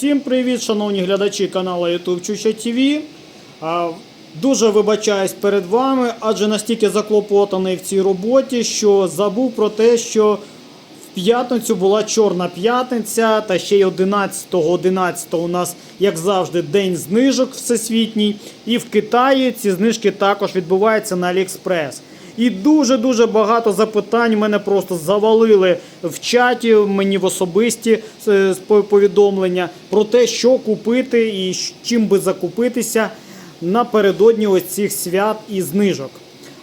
Всім привіт, шановні глядачі каналу YouTube Чуча ТВ. Дуже вибачаюсь перед вами, адже настільки заклопотаний в цій роботі, що забув про те, що в п'ятницю була Чорна п'ятниця, та ще й 11-го 11 у нас, як завжди, день знижок всесвітній. І в Китаї ці знижки також відбуваються на AliExpress. І дуже-дуже багато запитань мене просто завалили в чаті, мені в особисті е, повідомлення про те, що купити і чим би закупитися напередодні ось цих свят і знижок.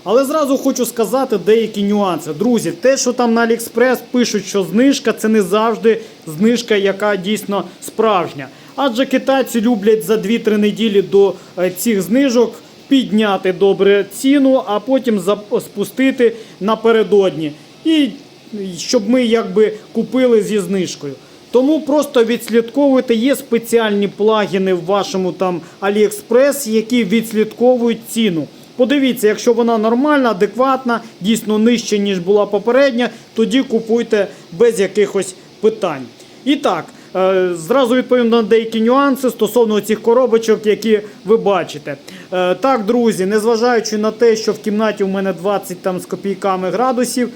Але зразу хочу сказати деякі нюанси. Друзі, те, що там на AliExpress пишуть, що знижка, це не завжди знижка, яка дійсно справжня. Адже китайці люблять за 2-3 неділі до е, цих знижок підняти добре ціну, а потім спустити напередодні. І щоб ми якби купили зі знижкою. Тому просто відслідковуйте, є спеціальні плагіни в вашому там AliExpress, які відслідковують ціну. Подивіться, якщо вона нормальна, адекватна, дійсно нижче, ніж була попередня, тоді купуйте без якихось питань. І так, зразу відповім на деякі нюанси стосовно цих коробочок, які ви бачите. Е, Так, друзі, незважаючи на те, що в кімнаті у мене 20 там з копійками градусів,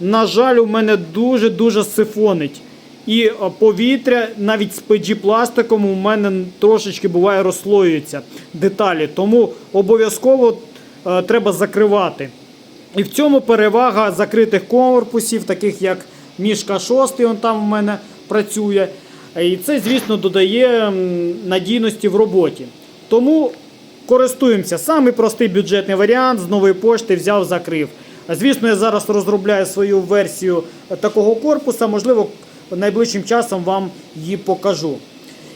на жаль, у мене дуже-дуже сифонить. І е, повітря навіть з PG пластиком у мене трошечки буває розслоюється деталі. Тому обов'язково е, треба закривати. І в цьому перевага закритих корпусів, таких як мішка 6, он там в мене працює. І це, звісно, додає надійності в роботі. Тому користуємося. Самий простий бюджетний варіант з нової пошти взяв, закрив. Звісно, я зараз розробляю свою версію такого корпуса. Можливо, найближчим часом вам її покажу.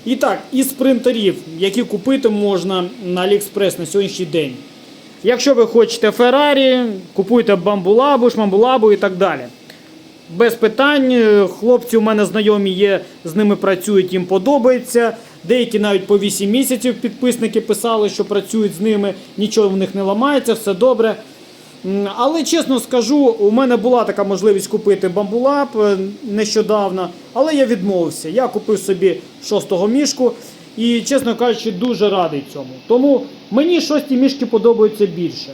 І так, із принтерів, які купити можна на AliExpress на сьогоднішній день. Якщо ви хочете Ferrari, купуйте бамбулабу, шмамбулабу і так далі. Без питань, хлопці у мене знайомі є, з ними працюють, їм подобається. Деякі навіть по 8 місяців підписники писали, що працюють з ними, нічого в них не ламається, все добре. Але чесно скажу, у мене була така можливість купити бамбулап е, нещодавно, але я відмовився. Я купив собі шостого мішку і, чесно кажучи, дуже радий цьому. Тому мені шості мішки подобаються більше.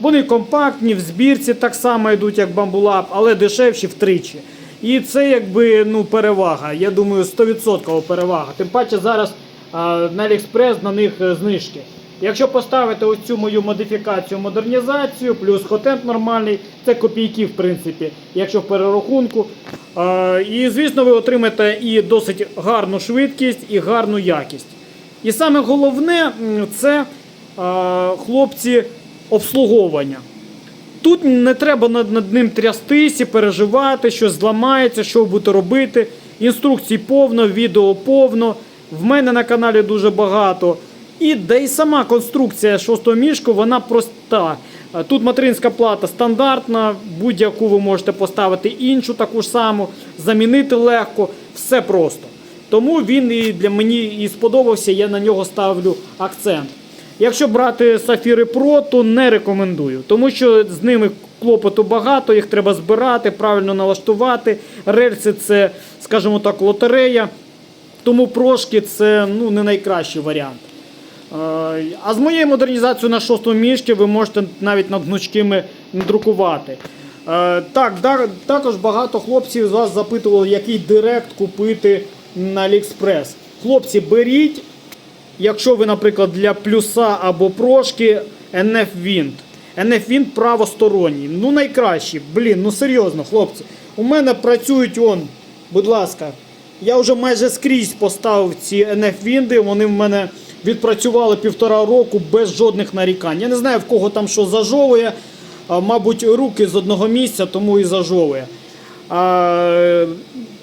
Вони компактні, в збірці так само йдуть, як бамбулап, але дешевші втричі. І це якби ну, перевага. Я думаю, 100% перевага. Тим паче зараз а, на AliExpress на них е, знижки. Якщо поставити ось цю мою модифікацію, модернізацію, плюс хотент нормальний, це копійки, в принципі, якщо в перерахунку. А, і звісно, ви отримаєте і досить гарну швидкість, і гарну якість. І саме головне це а, хлопці обслуговування. Тут не треба над, над ним трястись і переживати, що зламається, що ви будете робити. Інструкцій повно, відео повно. В мене на каналі дуже багато. І да і сама конструкція шостого мішку, вона проста. Тут материнська плата стандартна, будь-яку ви можете поставити іншу таку ж саму, замінити легко, все просто. Тому він і для мені і сподобався, я на нього ставлю акцент. Якщо брати Сафіри Pro, то не рекомендую, тому що з ними клопоту багато, їх треба збирати, правильно налаштувати. Рельси це, скажімо так, лотерея. Тому прошки це ну, не найкращий варіант. Е, А з моєю модернізацією на шостому мішці ви можете навіть над гнучкими друкувати. Е, Так, також багато хлопців з вас запитували, який директ купити на AliExpress. Хлопці, беріть, якщо ви, наприклад, для плюса або прошки NF Wind. NF Wind правосторонній. Ну найкращий. Блін, ну серйозно, хлопці. У мене працюють он, будь ласка. Я вже майже скрізь поставив ці NF Вінди, вони в мене відпрацювали півтора року без жодних нарікань. Я не знаю, в кого там що зажовує. Мабуть, руки з одного місця, тому і зажовує.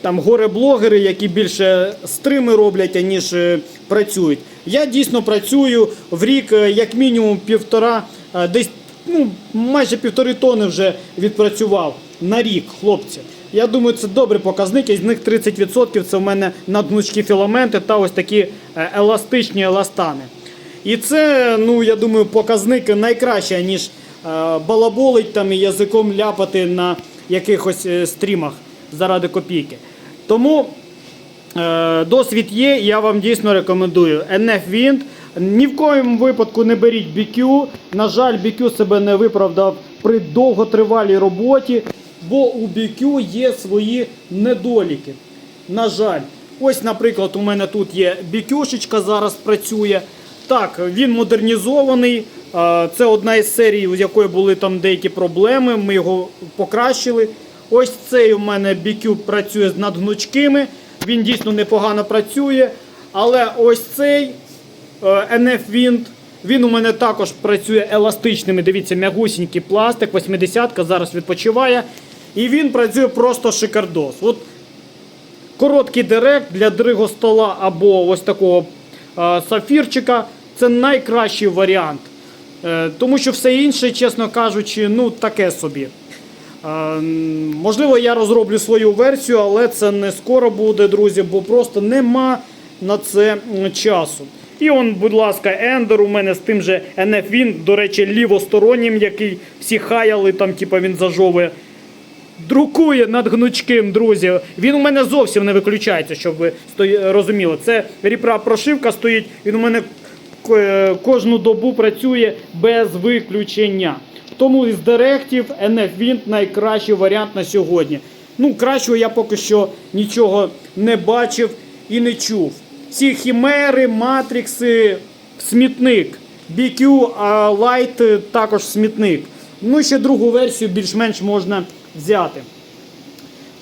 Там горе-блогери, які більше стрими роблять, аніж е, працюють. Я дійсно працюю в рік, е, як мінімум, півтора, е, десь ну, майже півтори тони вже відпрацював на рік, хлопці. Я думаю, це добрий показник, із них 30% це в мене надгнучкі філаменти та ось такі еластичні еластани. І це, ну я думаю, показник найкраще, ніж балаболить там і язиком ляпати на якихось стрімах заради копійки. Тому Е, Досвід є, я вам дійсно рекомендую. NF Wind. Ні в коєму випадку не беріть BQ. На жаль, BQ себе не виправдав при довготривалій роботі, бо у BQ є свої недоліки. На жаль, ось, наприклад, у мене тут є BQ-шечка зараз працює. Так, він модернізований. Е, Це одна із серій, у якої були там деякі проблеми. Ми його покращили. Ось цей у мене BQ працює з надгнучкими. Він дійсно непогано працює. Але ось цей е, NF Wind, він у мене також працює еластичними. Дивіться, м'ягусінький пластик, 80-ка зараз відпочиває. І він працює просто шикардос. От Короткий директ для дригостола або ось такого е, сафірчика це найкращий варіант. Е, тому що все інше, чесно кажучи, ну таке собі. Е, можливо, я розроблю свою версію, але це не скоро буде, друзі, бо просто нема на це часу. І он, будь ласка, Ендер у мене з тим же NF він, до речі, лівостороннім, який всі хаяли, там, типа він зажовує друкує над гнучким, друзі. Він у мене зовсім не виключається, щоб ви розуміли. Це ріпра прошивка стоїть, він у мене е, кожну добу працює без виключення. Тому із директів NF Wind найкращий варіант на сьогодні. Ну, кращого я поки що нічого не бачив і не чув. Всі хімери, матрикси, смітник. BQ е, також смітник. Ну, ще другу версію більш-менш можна взяти.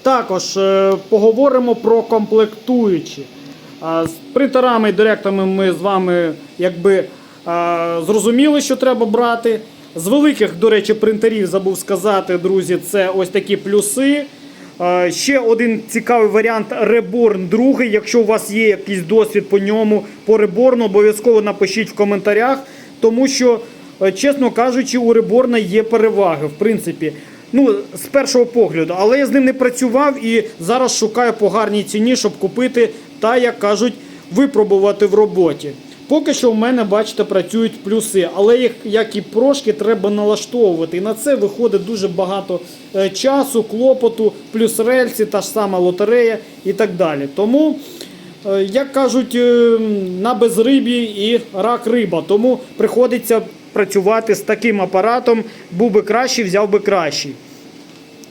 Також е, поговоримо про комплектуючі. А, З принтерами і директами ми з вами якби а, зрозуміли, що треба брати. З великих, до речі, принтерів забув сказати, друзі, це ось такі плюси. Ще один цікавий варіант Reborn 2. Якщо у вас є якийсь досвід по ньому, по Reborn, обов'язково напишіть в коментарях, тому що, е, чесно кажучи, у Reborn є переваги, в принципі. Ну, з першого погляду, але я з ним не працював і зараз шукаю по гарній ціні, щоб купити та, як кажуть, випробувати в роботі. Поки що в мене, бачите, працюють плюси, але їх, як і прошки, треба налаштовувати. І на це виходить дуже багато е, часу, клопоту, плюс рельси, та ж сама лотерея і так далі. Тому, е, як кажуть, е, на безрибі і рак риба. Тому приходиться працювати з таким апаратом. Був би кращий, взяв би кращий.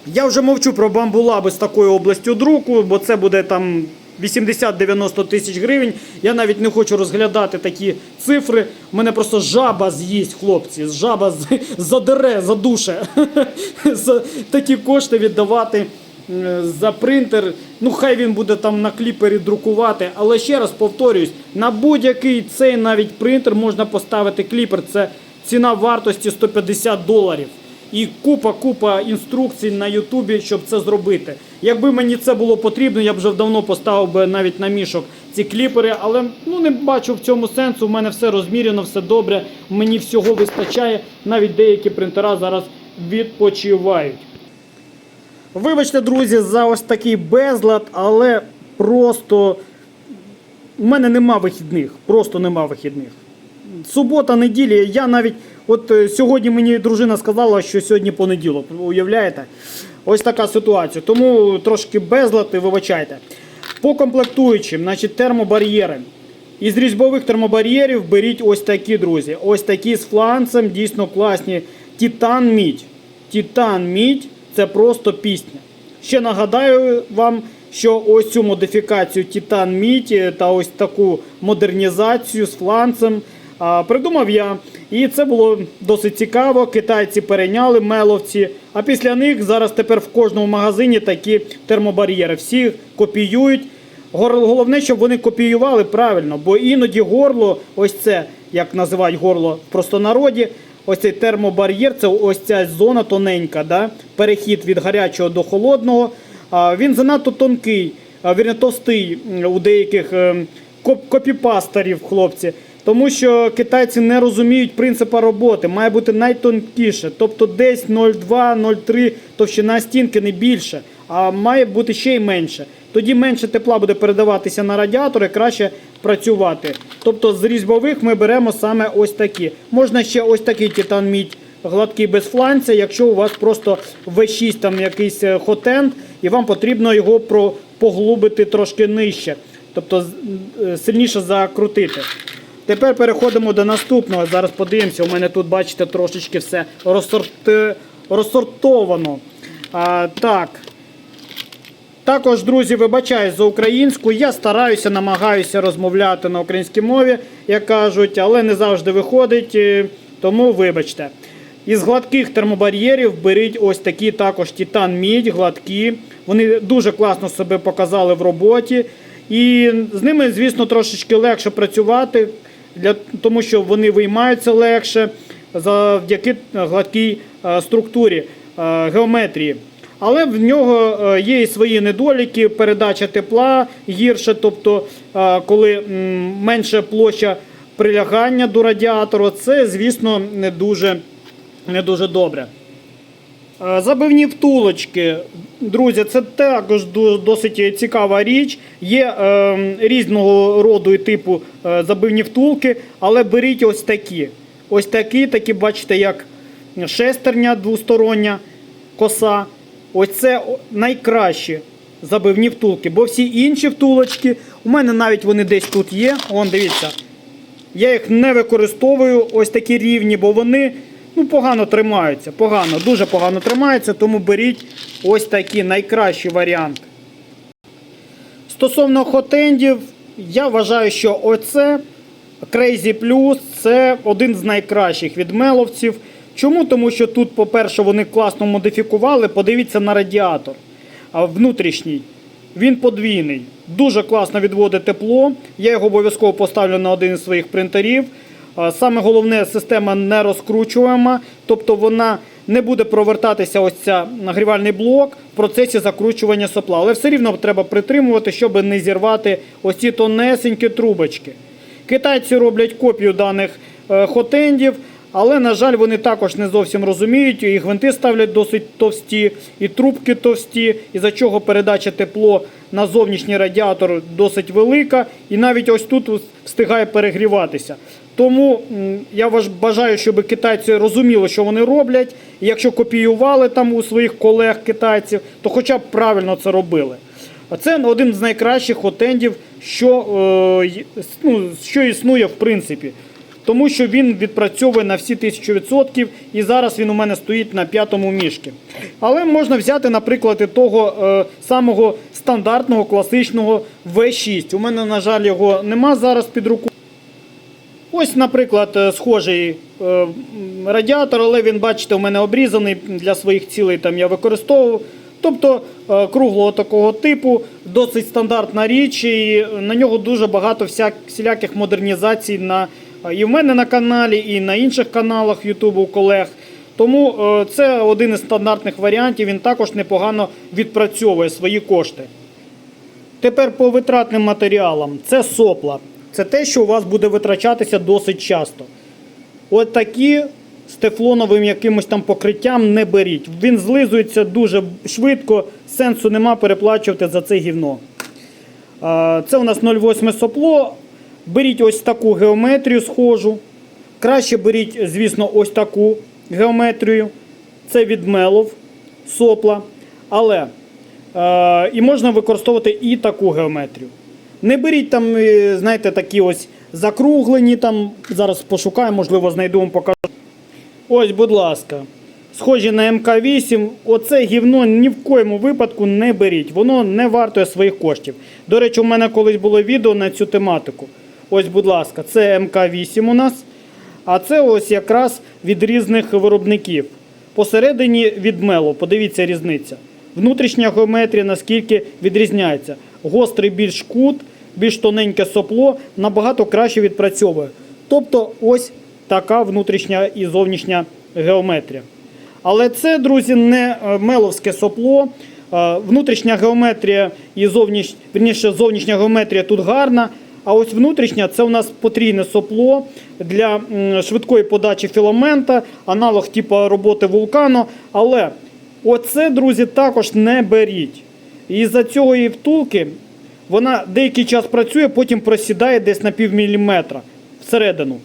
Я вже мовчу про бамбулаби з такою областю друку, бо це буде там 80-90 тисяч гривень. Я навіть не хочу розглядати такі цифри. Мене просто жаба з'їсть, хлопці. Жаба задере, задуше. Такі кошти віддавати за принтер. Ну, хай він буде там на кліпері друкувати. Але ще раз повторюсь, на будь-який цей навіть принтер можна поставити кліпер. Це ціна вартості 150 доларів. І купа-купа інструкцій на Ютубі, щоб це зробити. Якби мені це було потрібно, я б вже давно поставив би навіть на мішок ці кліпери, але ну не бачу в цьому сенсу. У мене все розміряно, все добре. Мені всього вистачає. Навіть деякі принтера зараз відпочивають. Вибачте, друзі, за ось такий безлад, але просто у мене нема вихідних. Просто нема вихідних. Субота, неділя, я навіть. От е, сьогодні мені дружина сказала, що сьогодні понеділок. Уявляєте? Ось така ситуація. Тому трошки безлад і вибачайте. По комплектуючим, значить, термобар'єри. Із різьбових термобар'єрів беріть ось такі, друзі. Ось такі з фланцем, дійсно класні. Титан мідь. Титан мідь це просто пісня. Ще нагадаю вам, що ось цю модифікацію Титан мідь та ось таку модернізацію з фланцем придумав я. І це було досить цікаво. Китайці перейняли меловці. А після них зараз тепер в кожному магазині такі термобар'єри. Всі копіюють. Головне, щоб вони копіювали правильно, бо іноді горло, ось це, як називають горло в простонароді, ось цей термобар'єр, це ось ця зона тоненька, да? перехід від гарячого до холодного. Він занадто тонкий, а, вірне, товстий у деяких ем, коп- копіпастерів, хлопці. Тому що китайці не розуміють принципу роботи, має бути найтонкіше, тобто десь 0,2-0,3 товщина стінки не більше, а має бути ще й менше. Тоді менше тепла буде передаватися на радіатор і краще працювати. Тобто з різьбових ми беремо саме ось такі. Можна ще ось такий титан мідь гладкий без фланця, якщо у вас просто V6 там якийсь хотенд, і вам потрібно його поглубити трошки нижче. тобто е, сильніше закрутити. Тепер переходимо до наступного. Зараз подивимося. У мене тут, бачите, трошечки все розсортовано. А, так. Також, друзі, вибачаюсь за українську. Я стараюся, намагаюся розмовляти на українській мові, як кажуть, але не завжди виходить, е, тому вибачте. Із гладких термобар'єрів беріть ось такі також титан мідь, гладкі. Вони дуже класно себе показали в роботі. І з ними, звісно, трошечки легше працювати, для, тому що вони виймаються легше завдяки гладкій е, структурі, е, геометрії. Але в нього е, є і свої недоліки, передача тепла гірше, тобто е, коли менша площа прилягання до радіатору, це, звісно, не дуже, не дуже добре. Е, Забивні втулочки, друзі, це також досить цікава річ. Є е, різного роду і типу е, забивні втулки, але беріть ось такі. Ось такі, такі, бачите, як шестерня двостороння коса. Ось це найкращі забивні втулки, бо всі інші втулочки, у мене навіть вони десь тут є. Вон, дивіться. Я їх не використовую ось такі рівні, бо вони ну, погано тримаються. Погано, дуже погано тримаються, тому беріть ось такі найкращі варіанти. Стосовно хотендів, я вважаю, що оце Crazy Plus це один з найкращих від меловців. Чому? Тому що тут, по-перше, вони класно модифікували. Подивіться на радіатор внутрішній. Він подвійний. Дуже класно відводить тепло. Я його обов'язково поставлю на один із своїх принтерів. Саме головне, система не розкручуєма, тобто вона не буде провертатися ось ця нагрівальний блок в процесі закручування сопла. Але все рівно треба притримувати, щоб не зірвати ось ці тонесенькі трубочки. Китайці роблять копію даних е, хотендів, але, на жаль, вони також не зовсім розуміють. І гвинти ставлять досить товсті, і трубки товсті, і за чого передача тепло на зовнішній радіатор досить велика, і навіть ось тут встигає перегріватися. Тому я бажаю, щоб китайці розуміли, що вони роблять. І якщо копіювали там у своїх колег китайців, то хоча б правильно це робили. Це один з найкращих хотендів, що, е, ну, що існує в принципі. Тому що він відпрацьовує на всі 1000% і зараз він у мене стоїть на п'ятому мішки. Але можна взяти, наприклад, і того е, самого стандартного класичного V6. У мене, на жаль, його нема зараз під рукою. Ось, наприклад, е, схожий е, радіатор, але він, бачите, у мене обрізаний для своїх цілей там я використовував. Тобто е, круглого такого типу, досить стандартна річ, і на нього дуже багато всяк, всіляких модернізацій на, і в мене на каналі, і на інших каналах у колег. Тому це один із стандартних варіантів, він також непогано відпрацьовує свої кошти. Тепер по витратним матеріалам. Це сопла. Це те, що у вас буде витрачатися досить часто. От такі з тефлоновим якимось там покриттям не беріть. Він злизується дуже швидко, сенсу нема переплачувати за це гівно. Це у нас 0,8 сопло. Беріть ось таку геометрію схожу. Краще беріть, звісно, ось таку геометрію. Це від мелов сопла. Але е, і можна використовувати і таку геометрію. Не беріть там, е, знаєте, такі ось закруглені. Там, зараз пошукаю, можливо, знайду вам покажу. Ось, будь ласка. Схожі на МК8, оце гівно ні в коєму випадку не беріть. Воно не вартує своїх коштів. До речі, у мене колись було відео на цю тематику. Ось, будь ласка, це МК8 у нас. А це ось якраз від різних виробників. Посередині від мелу, подивіться різниця. Внутрішня геометрія наскільки відрізняється. Гострий більш кут, більш тоненьке сопло набагато краще відпрацьовує. Тобто ось така внутрішня і зовнішня геометрія. Але це, друзі, не е, меловське сопло. Е, Внутрішня геометрія і зовніш... вірніше, зовнішня геометрія тут гарна. А ось внутрішня це у нас потрійне сопло для швидкої подачі філамента, аналог типу роботи вулкану. Але оце, друзі, також не беріть. І за цього і втулки вона деякий час працює, потім просідає десь на пів міліметра всередину.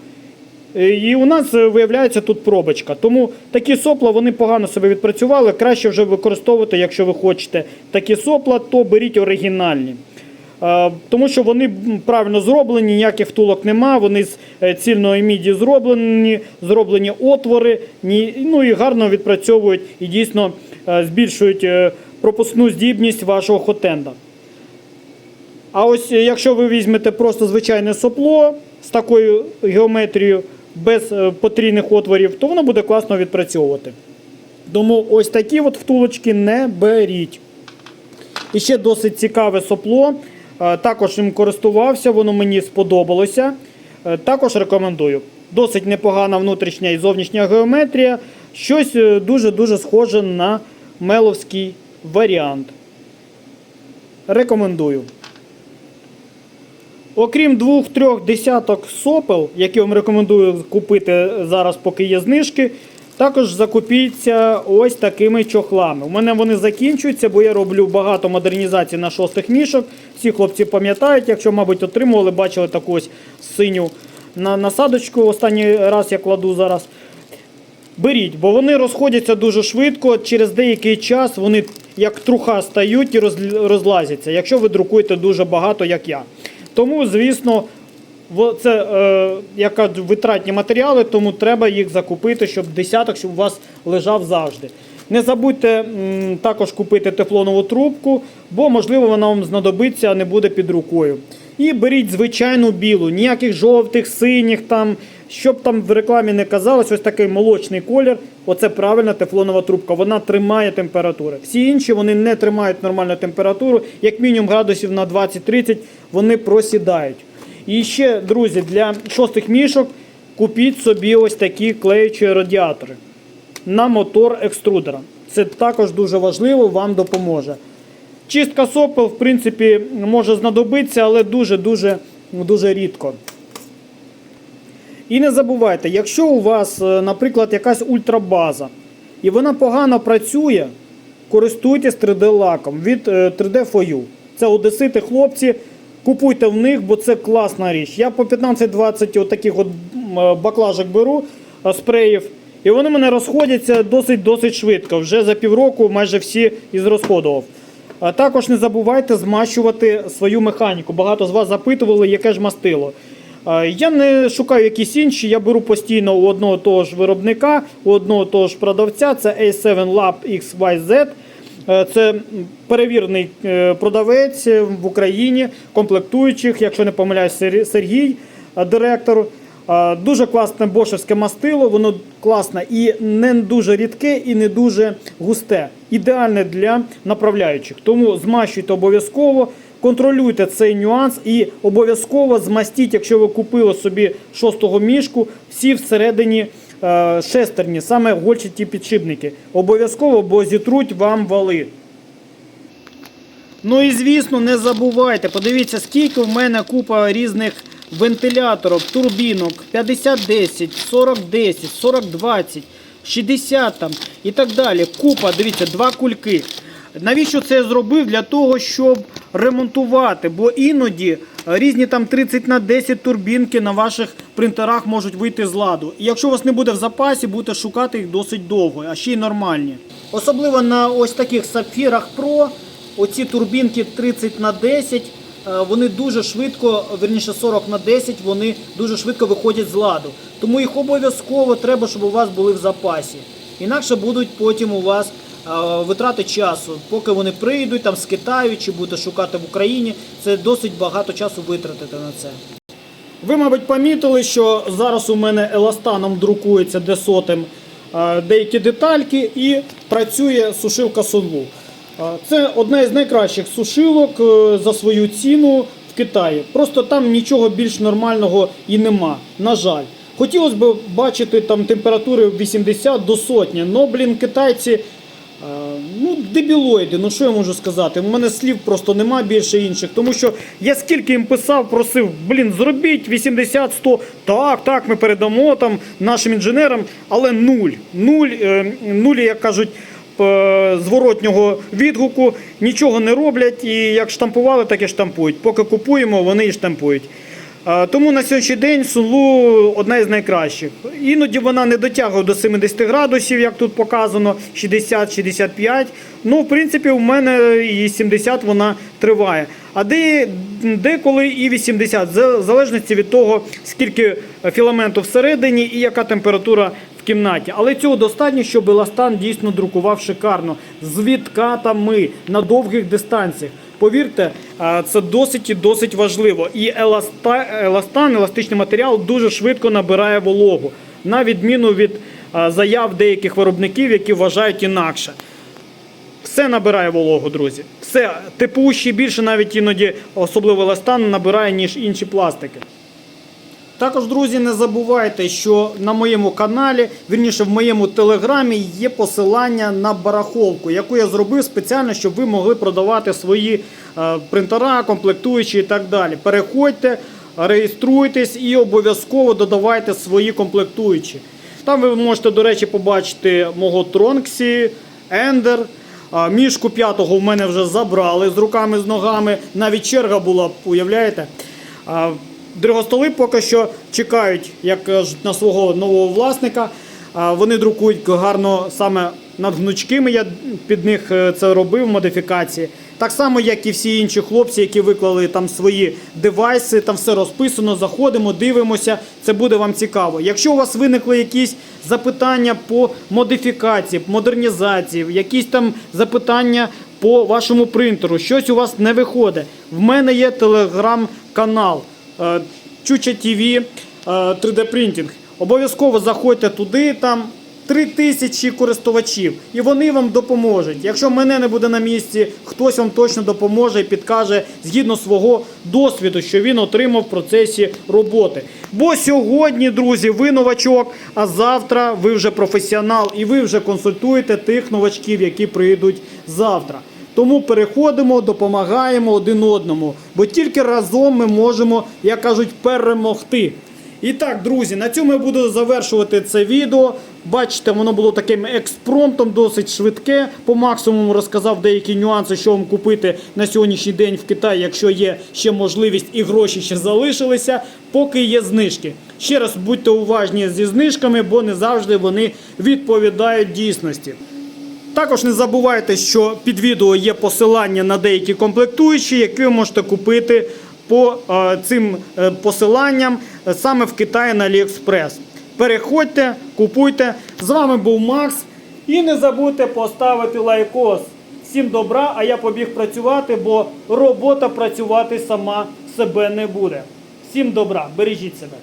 Е, І у нас е, виявляється тут пробочка. Тому такі сопла вони погано себе відпрацювали. Краще вже використовувати, якщо ви хочете такі сопла, то беріть оригінальні. Е, Тому що вони правильно зроблені, ніяких втулок нема, вони з цільної міді зроблені, зроблені отвори, ну і гарно відпрацьовують і дійсно збільшують пропускну здібність вашого хотенда. А ось е, якщо ви візьмете просто звичайне сопло з такою геометрією, без е, потрійних отворів, то воно буде класно відпрацьовувати. Тому ось такі от втулочки не беріть. І ще досить цікаве сопло. Е, Також ним користувався, воно мені сподобалося. Також рекомендую. Досить непогана внутрішня і зовнішня геометрія. Щось дуже-дуже схоже на меловський варіант. Рекомендую. Окрім двох-трьох десяток сопел, які вам рекомендую купити зараз, поки є знижки, також закупіться ось такими чохлами. У мене вони закінчуються, бо я роблю багато модернізацій на шостих мішок. Всі хлопці пам'ятають, якщо, мабуть, отримували, бачили таку ось синю насадочку. Останній раз я кладу зараз. Беріть, бо вони розходяться дуже швидко. Через деякий час вони як труха стають і розл- розлазяться, якщо ви друкуєте дуже багато, як я. Тому, звісно, це е, як кажуть, витратні матеріали, тому треба їх закупити, щоб десяток, щоб у вас лежав завжди. Не забудьте м, також купити тефлонову трубку, бо, можливо, вона вам знадобиться, а не буде під рукою. І беріть звичайну білу, ніяких жовтих, синіх, там, щоб там в рекламі не казалось, ось такий молочний колір. Оце правильна тефлонова трубка. Вона тримає температури. Всі інші вони не тримають нормальну температуру, як мінімум градусів на 20-30 вони просідають. І ще, друзі, для шостих мішок купіть собі ось такі клеючі радіатори на мотор екструдера. Це також дуже важливо, вам допоможе. Чистка сопел, в принципі, може знадобитися, але дуже-дуже дуже рідко. І не забувайте, якщо у вас, е, наприклад, якась ультрабаза, і вона погано працює, користуйтесь 3D-лаком від е, 3D FOU. Це одесити, хлопці, купуйте в них, бо це класна річ. Я по 15-20 отаких от м, е, баклажок беру, е, спреїв, і вони мене розходяться досить-досить швидко. Вже за півроку майже всі ізрозходував. А також не забувайте змащувати свою механіку. Багато з вас запитували, яке ж мастило. А, Я не шукаю якісь інші, я беру постійно у одного того ж виробника, у одного того ж продавця. Це A7 Lab XYZ. Е, Це м, перевірений е, продавець е, в Україні, комплектуючих, якщо не помиляюсь, Сергій, е, директор. Е, Дуже класне бошевське мастило, воно класне і не дуже рідке, і не дуже густе. Ідеальне для направляючих. Тому змащуйте обов'язково, контролюйте цей нюанс і обов'язково змастіть, якщо ви купили собі шостого мішку, всі всередині е, шестерні, саме гольчаті підшипники. Обов'язково, бо зітруть вам вали. Ну і звісно, не забувайте, подивіться, скільки в мене купа різних вентиляторів, турбінок, 5010, 4010, 4020, 60 там і так далі. Купа, дивіться, два кульки. Навіщо це зробив? Для того, щоб ремонтувати, бо іноді е, різні там 30 на 10 турбінки на ваших принтерах можуть вийти з ладу. І якщо у вас не буде в запасі, будете шукати їх досить довго, а ще й нормальні. Особливо на ось таких сапфірах Pro, оці турбінки 30 на 10, е, вони дуже швидко, верніше 40 на 10, вони дуже швидко виходять з ладу. Тому їх обов'язково треба, щоб у вас були в запасі. Інакше будуть потім у вас витрати часу. Поки вони прийдуть там з Китаю чи будете шукати в Україні, це досить багато часу витратити на це. Ви, мабуть, помітили, що зараз у мене еластаном друкується десотим деякі детальки і працює сушилка Sunlu. Е, Це одна із найкращих сушилок е, за свою ціну в Китаї. Просто там нічого більш нормального і нема. На жаль. Хотілося б бачити там температури 80 до сотні. Но, блін, китайці. Е, Ну, дебілоїди, ну що я можу сказати? У мене слів просто нема більше інших. Тому що я скільки їм писав, просив, блін, зробіть 80-100. Так, так, ми передамо там нашим інженерам, але нуль. Нуль, е, нуль, як кажуть, е, зворотнього відгуку, нічого не роблять. І як штампували, так і штампують. Поки купуємо, вони і штампують. Тому на сьогоднішній день Сулу одна із найкращих. Іноді вона не дотягує до 70 градусів, як тут показано, 60-65. Ну, в принципі, у мене і 70 вона триває. А де, деколи і 80, в залежності від того, скільки філаменту всередині і яка температура в кімнаті. Але цього достатньо, щоб еластан дійсно друкував шикарно з відкатами на довгих дистанціях. Повірте, це досить і досить важливо. І еластан, еластичний матеріал дуже швидко набирає вологу, на відміну від заяв деяких виробників, які вважають інакше. Все набирає вологу, друзі. Все типущі більше навіть іноді, особливо еластан, набирає, ніж інші пластики. Також, друзі, не забувайте, що на моєму каналі, вірніше в моєму телеграмі, є посилання на барахолку, яку я зробив спеціально, щоб ви могли продавати свої е, принтера, комплектуючі і так далі. Переходьте, реєструйтесь і обов'язково додавайте свої комплектуючі. Там ви можете, до речі, побачити мого Тронксі, Ендер. Мішку п'ятого в мене вже забрали з руками, з ногами. Навіть черга була, уявляєте? Дригостоли поки що чекають як на свого нового власника. Вони друкують гарно саме над гнучкими. Я під них е, це робив модифікації. Так само, як і всі інші хлопці, які виклали там свої девайси, там все розписано. Заходимо, дивимося. Це буде вам цікаво. Якщо у вас виникли якісь запитання по модифікації, модернізації, якісь там запитання по вашому принтеру, щось у вас не виходить. В мене є телеграм-канал. Е, Чуча ТВ 3D принтинг. Обов'язково заходьте туди, там 3 тисячі користувачів, і вони вам допоможуть. Якщо мене не буде на місці, хтось вам точно допоможе і підкаже згідно свого досвіду, що він отримав в процесі роботи. Бо сьогодні, друзі, ви новачок, а завтра ви вже професіонал, і ви вже консультуєте тих новачків, які прийдуть завтра. Тому переходимо, допомагаємо один одному, бо тільки разом ми можемо, як кажуть, перемогти. І так, друзі, на цьому я буду завершувати це відео. Бачите, воно було таким експромтом, досить швидке. По максимуму розказав деякі нюанси, що вам купити на сьогоднішній день в Китаї, якщо є ще можливість і гроші ще залишилися, поки є знижки. Ще раз будьте уважні зі знижками, бо не завжди вони відповідають дійсності. Також не забувайте, що під відео є посилання на деякі комплектуючі, які ви можете купити по е, цим е, посиланням е, саме в Китаї на AliExpress. Переходьте, купуйте. З вами був Макс. І не забудьте поставити лайкос. Всім добра, а я побіг працювати, бо робота працювати сама себе не буде. Всім добра, бережіть себе.